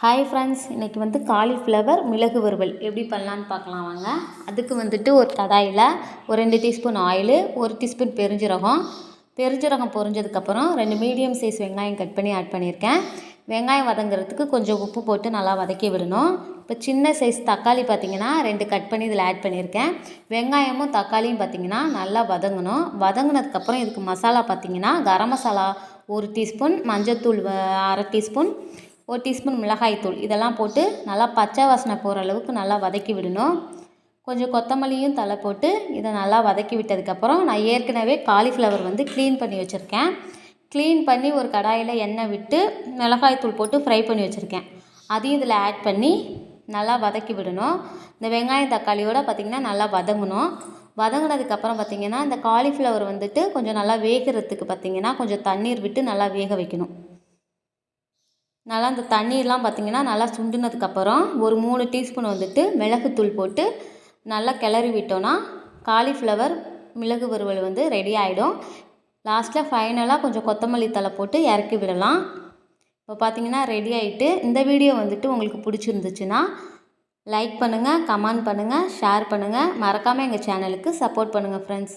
Hi friends இன்றைக்கி வந்து cauliflower மிளகு வறுவல். எப்படி பண்ணலான்னு பார்க்கலாம் வாங்க. அதுக்கு வந்துட்டு ஒரு கடாயில் ஒரு ரெண்டு டீஸ்பூன் ஆயிலு ஒரு டீஸ்பூன் பெருஞ்சீரகம். பெருஞ்சீரகம் பொரிஞ்சதுக்கப்புறம் ரெண்டு மீடியம் சைஸ் வெங்காயம் கட் பண்ணி ஆட் பண்ணியிருக்கேன். வெங்காயம் வதங்குறதுக்கு கொஞ்சம் உப்பு போட்டு நல்லா வதக்கி விடணும். இப்போ சின்ன சைஸ் தக்காளி பார்த்திங்கன்னா ரெண்டு கட் பண்ணி இதில் ஆட் பண்ணியிருக்கேன். வெங்காயமும் தக்காளியும் பார்த்திங்கன்னா நல்லா வதங்கணும். வதங்கினதுக்கப்புறம் இதுக்கு மசாலா பார்த்திங்கன்னா கரம் மசாலா ஒரு டீஸ்பூன் மஞ்சத்தூள் அரை டீஸ்பூன் ஒரு டீஸ்பூன் மிளகாய்த்தூள் இதெல்லாம் போட்டு நல்லா பச்சை வாசனை போகிற அளவுக்கு நல்லா வதக்கி விடணும். கொஞ்சம் கொத்தமல்லியும் தலை போட்டு இதை நல்லா வதக்கி விட்டதுக்கப்புறம் நான் ஏற்கனவே காலிஃப்ளவர் வந்து க்ளீன் பண்ணி வச்சுருக்கேன். க்ளீன் பண்ணி ஒரு கடாயில் எண்ணெய் விட்டு மிளகாய்த்தூள் போட்டு ஃப்ரை பண்ணி வச்சுருக்கேன். அதையும் இதில் ஆட் பண்ணி நல்லா வதக்கி விடணும். இந்த வெங்காயம் தக்காளியோட பார்த்திங்கன்னா நல்லா வதங்கணும். வதங்கினதுக்கப்புறம் பார்த்திங்கன்னா இந்த காலிஃப்ளவர் வந்துட்டு கொஞ்சம் நல்லா வேகிறதுக்கு பார்த்திங்கன்னா கொஞ்சம் தண்ணீர் விட்டு நல்லா வேக வைக்கணும். நல்லா அந்த தண்ணீர்லாம் பார்த்திங்கன்னா நல்லா சுண்டுனதுக்கப்புறம் ஒரு மூணு டீஸ்பூன் வந்துட்டு மிளகுத்தூள் போட்டு நல்லா கிளறி விட்டோன்னா காலிஃப்ளவர் மிளகு வறுவல் வந்து ரெடி ஆகிடும் லாஸ்ட்டில் ஃபைனலாக கொஞ்சம் கொத்தமல்லி தழை போட்டு இறக்கி விடலாம். இப்போ பார்த்தீங்கன்னா ரெடி ஆகிட்டு இந்த வீடியோ வந்துட்டு உங்களுக்கு பிடிச்சிருந்துச்சுன்னா லைக் பண்ணுங்கள் கமெண்ட் பண்ணுங்கள் ஷேர் பண்ணுங்கள் மறக்காமல் எங்கள் சேனலுக்கு சப்போர்ட் பண்ணுங்கள் ஃப்ரெண்ட்ஸ்